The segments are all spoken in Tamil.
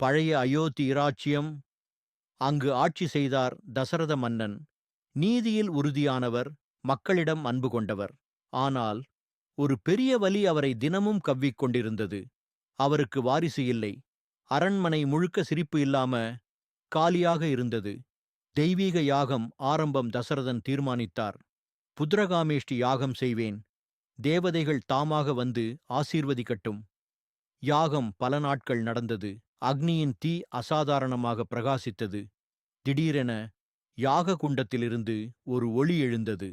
பழைய அயோத்தி இராச்சியம் அங்கு ஆட்சி செய்தார் தசரத மன்னன். நீதியில் உறுதியானவர் மக்களிடம் அன்பு கொண்டவர். ஆனால் ஒரு பெரிய வலி அவரை தினமும் கவ்விக் கொண்டிருந்தது. அவருக்கு வாரிசு இல்லை. அரண்மனை முழுக்க சிரிப்பு இல்லாம காலியாக இருந்தது. தெய்வீக யாகம் ஆரம்பம் தசரதன் தீர்மானித்தார். புத்திரகாமேஷ்டி யாகம் செய்வேன். தேவதைகள் தாமாக வந்து ஆசீர்வதிக்கட்டும். யாகம் பல நாட்கள் நடந்தது. அக்னியின் தீ அசாதாரணமாக பிரகாசித்தது. திடீரென யாக குண்டத்திலிருந்து ஒரு ஒளி எழுந்தது.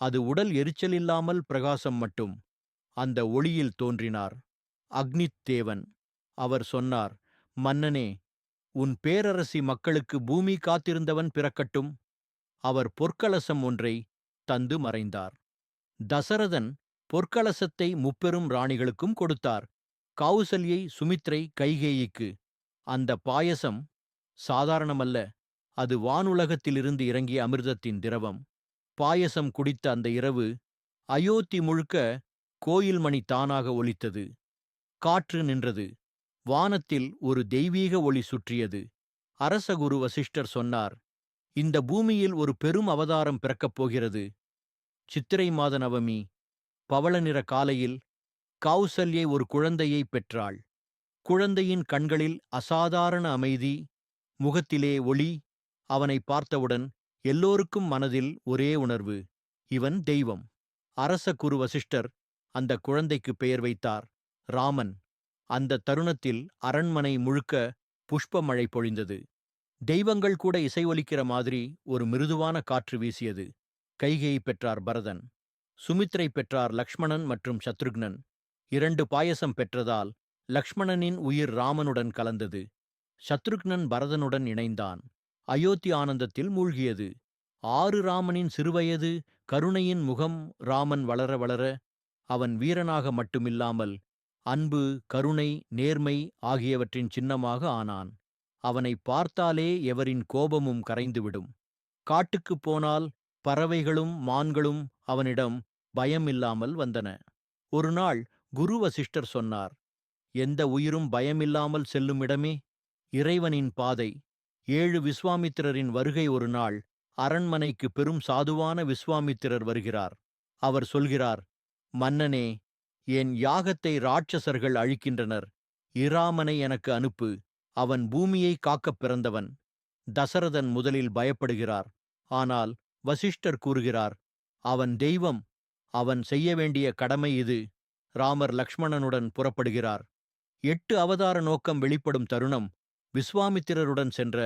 அது உடல் எரிச்சல் இல்லாமல் பிரகாசம் மட்டும். அந்த ஒளியில் தோன்றினார். அக்னித் தேவன் அவர் சொன்னார் மன்னனே உன் பேரரசி மக்களுக்கு பூமி காத்திருந்தவன் பிறக்கட்டும். அவர் பொற்கலசம் ஒன்றை தந்து மறைந்தார். தசரதன் பொற்கலசத்தை முப்பெரும் ராணிகளுக்கும் கொடுத்தார். கௌசல்யை சுமித்ரை கைகேயிக்கு. அந்த பாயசம் சாதாரணமல்ல அது வானுலகத்திலிருந்து இறங்கிய அமிர்தத்தின் திரவம். பாயசம் குடித்த அந்த இரவு அயோத்தி முழுக்க கோயில் மணி தானாக ஒலித்தது. காற்று நின்றது. வானத்தில் ஒரு தெய்வீக ஒளி சுற்றியது. அரசகுரு வசிஷ்டர் சொன்னார் இந்த பூமியில் ஒரு பெரும் அவதாரம் பிறக்கப் போகிறது. சித்திரை மாத நவமி. பவள நிற காலையில் கௌசல்யை ஒரு குழந்தையை பெற்றாள். குழந்தையின் கண்களில் அசாதாரண அமைதி முகத்திலே ஒளி அவனை பார்த்தவுடன் எல்லோருக்கும் மனதில் ஒரே உணர்வு இவன் தெய்வம். அரச குரு வசிஷ்டர் அந்த குழந்தைக்கு பெயர் வைத்தார் ராமன். அந்த தருணத்தில் அரண்மனை முழுக்க புஷ்பமழை பொழிந்தது. தெய்வங்கள் கூட இசையொலிக்கிற மாதிரி ஒரு மிருதுவான காற்று வீசியது. கைகையை பெற்றார் பரதன். சுமித்ரை பெற்றார் லக்ஷ்மணன் மற்றும் சத்ருக்னன். இரண்டு பாயசம் பெற்றதால் லக்ஷ்மணனின் உயிர் ராமனுடன் கலந்தது. சத்ருக்னன் பரதனுடன் இணைந்தான். அயோத்தி ஆனந்தத்தில் மூழ்கியது. ஆறு ராமனின் சிறுவயது கருணையின் முகம் ராமன் வளர வளர அவன் வீரனாக மட்டுமில்லாமல் அன்பு கருணை நேர்மை ஆகியவற்றின் சின்னமாக ஆனான். அவனை பார்த்தாலே எவரின் கோபமும் கரைந்துவிடும். காட்டுக்குப் போனால் பறவைகளும் மான்களும் அவனிடம் பயமில்லாமல் வந்தன. ஒரு நாள் குரு வசிஷ்டர் சொன்னார் எந்த உயிரும் பயமில்லாமல் செல்லும் இடமே இறைவனின் பாதை. ஏழு விஸ்வாமித்திரரின் வருகை ஒரு நாள் அரண்மனைக்கு பெரும் சாதுவான விஸ்வாமித்திரர் வருகிறார். அவர் சொல்கிறார் மன்னனே என் யாகத்தை ராட்சசர்கள் அழிக்கின்றனர். இராமனை எனக்கு அனுப்பு. அவன் பூமியை காக்கப் பிறந்தவன். தசரதன் முதலில் பயப்படுகிறார். ஆனால் வசிஷ்டர் கூறுகிறார் அவன் தெய்வம். அவன் செய்ய வேண்டிய கடமை இது. ராமர் லக்ஷ்மணனுடன் புறப்படுகிறார். எட்டு அவதார நோக்கம் வெளிப்படும் தருணம் விஸ்வாமித்திரருடன் சென்ற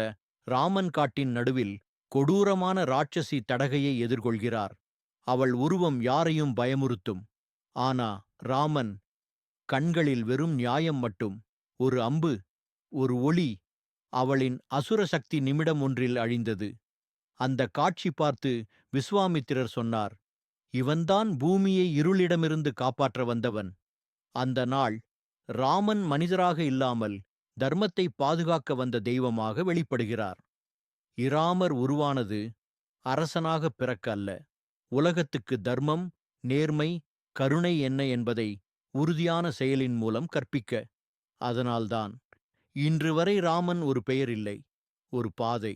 ராமன் காட்டின் நடுவில் கொடூரமான ராட்சசி தடகையை எதிர்கொள்கிறார். அவள் உருவம் யாரையும் பயமுறுத்தும். ஆனா ராமன் கண்களில் வெறும் நியாயம் மட்டும் ஒரு அம்பு ஒரு ஒளி அவளின் அசுர சக்தி நிமிடம் ஒன்றில் அழிந்தது. அந்த காட்சி பார்த்து விஸ்வாமித்திரர் சொன்னார் இவன்தான் பூமியை இருளிடமிருந்து காப்பாற்ற வந்தவன். அந்த நாள் ராமன் மனிதராக இல்லாமல் தர்மத்தை பாதுகாக்க வந்த தெய்வமாக வெளிப்படுகிறார். இராமர் உருவானது அரசனாக பிறக்க அல்ல. உலகத்துக்கு தர்மம் நேர்மை கருணை என்ன என்பதை உறுதியான செயலின் மூலம் கற்பிக்க. அதனால்தான் இன்று வரை ராமன் ஒரு பெயர் இல்லை ஒரு பாதை.